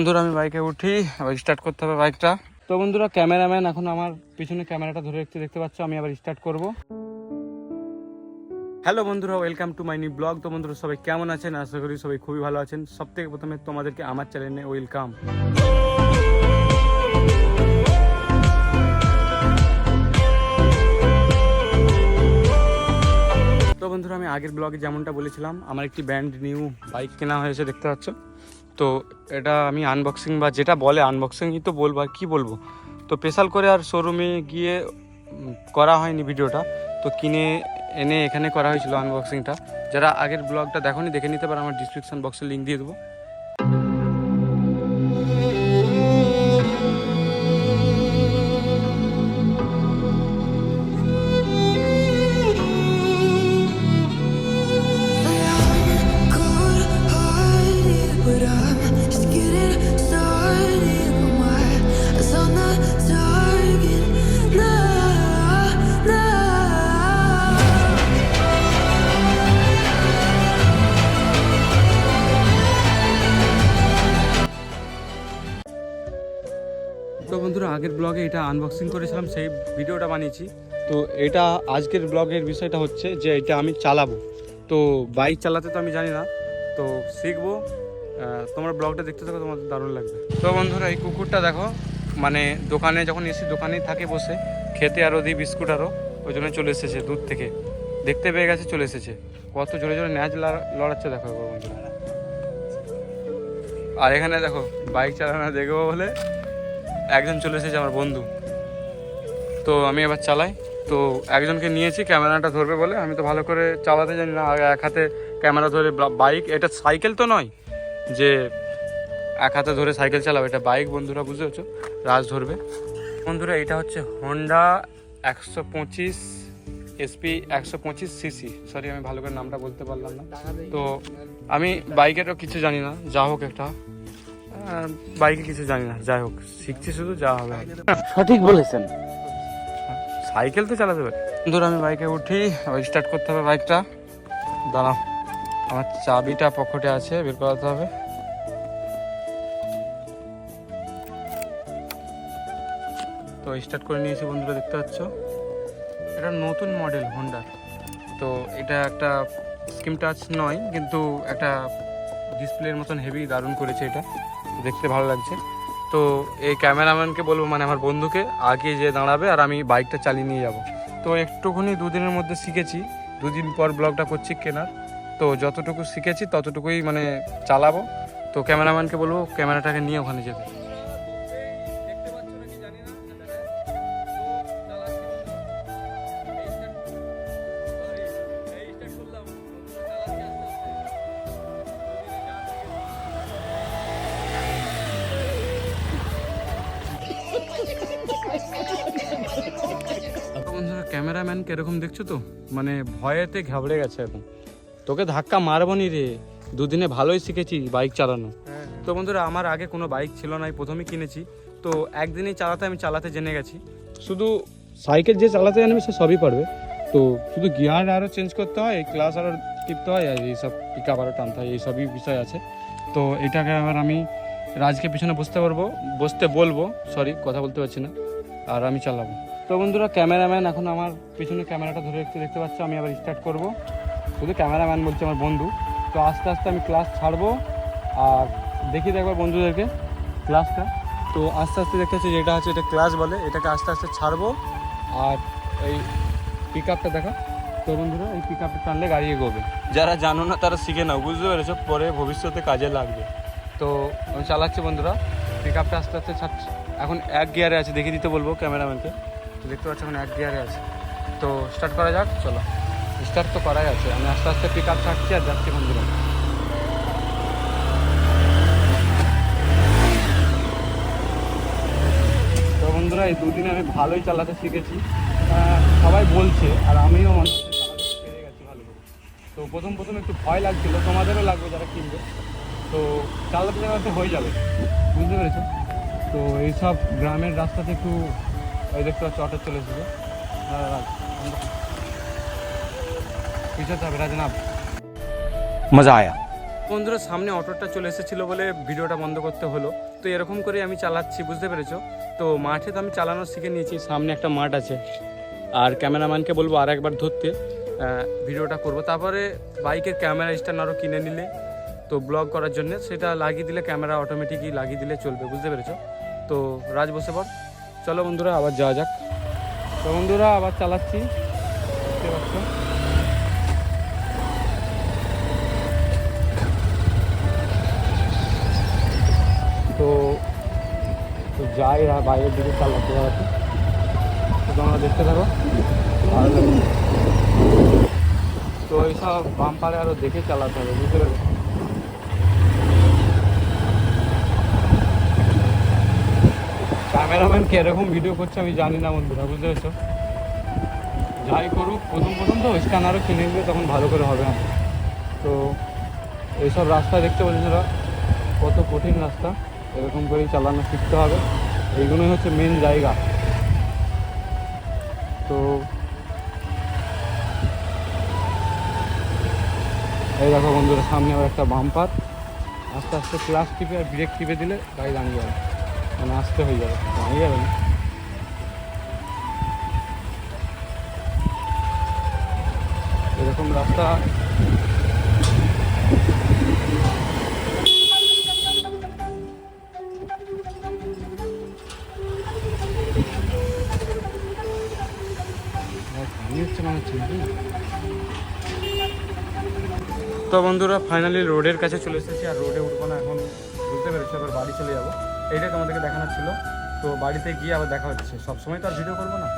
বন্ধুরা, আমি বাইকে উঠি, আবার স্টার্ট করতে হবে বাইকটা। তো বন্ধুরা, ক্যামেরাম্যান, এখন আমার পিছনে ক্যামেরাটা ধরে রাখতে দেখতে পাচ্ছ, আমি আবার স্টার্ট করব। হ্যালো বন্ধুরা welcome to my new blog তো বন্ধুরা, সবাই কেমন আছেন? আশা করি সবাই খুবই ভালো আছেন। সব থেকে প্রথমে তোমাদেরকে আমার চ্যানেলে ওয়েলকাম তো বন্ধুরা, আমি আগের ব্লগে যেমনটা বলেছিলাম, আমার একটি ব্যান্ড নিউ বাইক কেনা হয়েছে, দেখতে পাচ্ছ? তো এটা আমি আনবক্সিং বা যেটা বলে আনবক্সিংই তো বলব, আর কী বলব? তো স্পেশাল করে আর শোরুমে গিয়ে করা হয়নি ভিডিওটা। তো কিনে, এনে এখানে করা হয়েছিল আনবক্সিংটা যারা আগের ব্লগটা দেখো দেখে নিতে পারো, আমার ডিসক্রিপশান বক্সে লিঙ্ক দিয়ে দেবো। আগের ব্লগে এটা আনবক্সিং করেছিলাম, সেই ভিডিওটা বানিয়েছি। তো এটা আজকের ব্লগের বিষয়টা হচ্ছে যে এটা আমি চালাবো। তো বাইক চালাতে তো আমি জানি না, তো শিখব। তোমার ব্লগটা দেখতে থাকো, তোমাদের দারুণ লাগবে। তো বন্ধুরা, এই কুকুরটা দেখো মানে দোকানে যখন এসি দোকানেই থাকে বসে, খেতে আরও দিই বিস্কুট আরও ওই জন্য চলে এসেছে দূর থেকে। দেখতে পেয়ে গেছে, চলে এসেছে। কত জোরে জোরে ন্যাচ লড়াচ্ছে দেখো বন্ধুরা। আর এখানে দেখো বাইক চালানো দেখব বলে একজন চলে এসেছে আমার বন্ধু। তো আমি এবার চালাই। তো একজনকে নিয়েছি, ক্যামেরাটা ধরবে বলে। আমি তো ভালো করে চালাতে জানি না এক হাতে ক্যামেরা ধরে বাইক, এটা সাইকেল তো নয় যে এক হাতে ধরে সাইকেল চালাবে, এটা বাইক, বন্ধুরা বুঝতে পারছ? রাজ ধরবে। বন্ধুরা, এটা হচ্ছে হন্ডা একশো পঁচিশ এসপি একশো পঁচিশ সিসি সরি আমি ভালো করে নামটা বলতে পারলাম না। তো আমি বাইকেরও কিছু জানি না, যা হোক একটা। বাইকে কিছু জানি না যাই হোক শিখছি শুধু যা হবে। সঠিক বলেছেন। সাইকেল তো চালাতে পারি। ধরো আমি বাইকে উঠি আবার স্টার্ট করতে হবে বাইকটা। দাঁড়াও আমার চাবিটা পকেটে আছে বের করাতে হবে। তো স্টার্ট করে নিয়েছি বন্ধুরা দেখতে পাচ্ছ? এটা নতুন মডেল হোন্ডার তো এটা একটা স্কিম টাচ নয় কিন্তু একটা ডিসপ্লের মতন হেভি দারুণ করেছে এটা। দেখতে ভালো লাগছে। তো এই ক্যামেরাম্যানকে বলব মানে আমার বন্ধুকে, আগে যে দাঁড়াবে আর আমি বাইকটা চালিয়ে নিয়ে যাব। তো একটুখানি দুদিনের মধ্যে শিখেছি। দুদিন পর ব্লগটা করছি কেনার। তো যতটুকু শিখেছি, ততটুকুই মানে চালাবো। তো ক্যামেরাম্যানকে বলব, ক্যামেরাটাকে নিয়ে ওখানে যেতে। ক্যামেরাম্যান কীরকম দেখছ তো? মানে ভয়েতে ঘাবড়ে গেছে এখন। তোকে ধাক্কা মারবো নি রে। দুদিনে ভালোই শিখেছি বাইক চালানো। তো বন্ধুরা আমার আগে কোনো বাইক ছিল না প্রথমে কিনেছি। তো একদিনেই চালাতে আমি চালাতে জেনে গেছি। শুধু সাইকেল যে চালাতে জানবে সে সবই পারবে। তো শুধু গিয়ার আরও চেঞ্জ করতে হয় ক্লাস আরও টিপতে হয় আর এইসব পিক আপ আরও টানতে হয় এইসবই বিষয় আছে। তো এটাকে আবার আমি রাজকে পিছনে বসতে পারব বসতে বলব সরি কথা বলতে পারছি না। আর আমি চালাবো। তো বন্ধুরা, ক্যামেরাম্যান, এখন আমার পিছনে ক্যামেরাটা ধরে রাখতে দেখতে পাচ্ছ, আমি আবার স্টার্ট করব। শুধু ক্যামেরাম্যান বলছে আমার বন্ধু। তো আস্তে আস্তে আমি ক্লাস ছাড়বো, আর দেখি একবার বন্ধুদেরকে ক্লাসটা তো আস্তে আস্তে দেখতে পাচ্ছি, যেটা আছে এটা ক্লাস বলে, এটাকে আস্তে আস্তে ছাড়বো। আর এই পিক আপটা দেখা। তো বন্ধুরা, এই পিক আপটা টানলে গাড়ি এগোবে। যারা জানো না, তারা শিখে নাও, বুঝতে পেরেছ? পরে ভবিষ্যতে কাজে লাগবে। তো আমি চালাচ্ছি বন্ধুরা পিক আপটা আস্তে আস্তে ছাড়ছি। এখন এক গিয়ারে আছে, দেখিয়ে দিতে বলব ক্যামেরাম্যানকে। দেখতে পাচ্ছ এখন এক গিয়ারে আছে। তো স্টার্ট করা যাক, চলো। স্টার্ট তো করাই আছে। আমি আস্তে আস্তে পিক আপ ছাড়ছি আর যাচ্ছি বন্ধুরা তো বন্ধুরা, এই দুদিন আমি ভালোই চালাতে শিখেছি। সবাই বলছে, আর আমিও মানুষের চালাতে পেরে গেছি ভালো করে। তো প্রথম প্রথম একটু ভয় লাগছিল, তোমাদেরও লাগবে যারা কিনবে। তো চালাতে চালাতে হয়ে যাবে। বুঝতে পেরেছ? তো এইসব গ্রামের রাস্তাতে একটু ওই দেখতে পাচ্ছি অটো চলে এসেছে। পিছাতে হবে রাজনাথ মজা আয়া। বন্ধুরা সামনে অটোটা চলে এসেছিল বলে ভিডিওটা বন্ধ করতে হলো। তো এরকম করে আমি চালাচ্ছি বুঝতে পেরেছ? তো মাঠে তো আমি চালানো শিখে নিয়েছি সামনে একটা মাঠ আছে। আর ক্যামেরাম্যানকে বলব আর একবার ধরতে। ভিডিওটা করব। তারপরে বাইকের ক্যামেরা স্ট্যান্ড আরও কিনে নিলে তো ব্লগ করার জন্য। সেটা লাগিয়ে দিলে ক্যামেরা অটোমেটিকই লাগিয়ে দিলে চলবে বুঝতে পেরেছ? তো রাজ বসে পর চলো বন্ধুরা, আবার যাওয়া যাক। তো বন্ধুরা, আবার চালাচ্ছি। দেখতে পাচ্ছ? তো তো যাই বাইরের দিকে চালাতে চালাতে। তো তোমরা দেখতে থাকো। তো এইসব বাম্পারে আরও দেখে চালাতে হবে, বুঝতে পেরেছ? ক্যামেরাম্যান কীরকম ভিডিও করছে আমি জানি না বন্ধুরা, বুঝতে পেরেছ? যাই করুক, প্রথম প্রথম তো স্ক্যানারও কিনে নিলে তখন ভালো করে হবে না। তো এইসব রাস্তা দেখতে বন্ধুরা, কত কঠিন রাস্তা, এরকম করেই চালানো শিখতে হবে। এইগুলোই হচ্ছে মেন জায়গা। তো এই দেখো বন্ধুরা, সামনে আবার একটা বাম্পার আস্তে আস্তে ক্লাস টিপে আর ব্রেক টিপে দিলে গাড়ি দাঁড়িয়ে যাবে। মানে আসতে হয়ে যাবে দাঁড়িয়ে যাবে না এরকম রাস্তা পানি হচ্ছে মনে হচ্ছে? তো বন্ধুরা ফাইনালি রোডের কাছে চলে এসেছি আর রোডে উঠবো না এখন। বুঝতে পেরেছি আবার বাড়ি চলে যাব। এইটাই তোমাদেরকে দেখানোর ছিল। তো বাড়িতে গিয়ে আবার দেখা হচ্ছে। সবসময় তো আর ভিডিও করব না।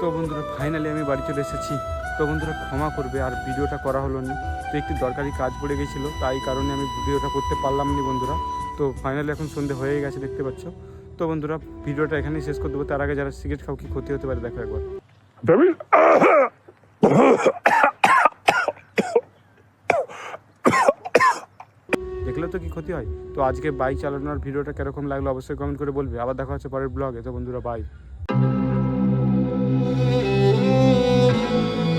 তো বন্ধুরা ফাইনালি আমি বাড়ি চলে এসেছি। তো বন্ধুরা, ক্ষমা করবে, আর ভিডিওটা করা হলো না। তো একটি দরকারি কাজ পড়ে গেছিল, তাই কারণে আমি ভিডিওটা করতে পারলাম না বন্ধুরা। তো ফাইনালি এখন সন্ধে হয়ে গেছে, দেখতে পাচ্ছ। তো বন্ধুরা ভিডিওটা এখানেই শেষ করে দেবো। তার আগে যারা সিগারেট খাও, কি ক্ষতি হতে পারে, দেখো একবার দেখলে তো কি ক্ষতি হয়। তো আজকে বাইক চালানোর ভিডিওটা কীরকম লাগল অবশ্যই কমেন্ট করে বলবে। আবার দেখা হচ্ছে পরের ব্লগে তো বন্ধুরা বাই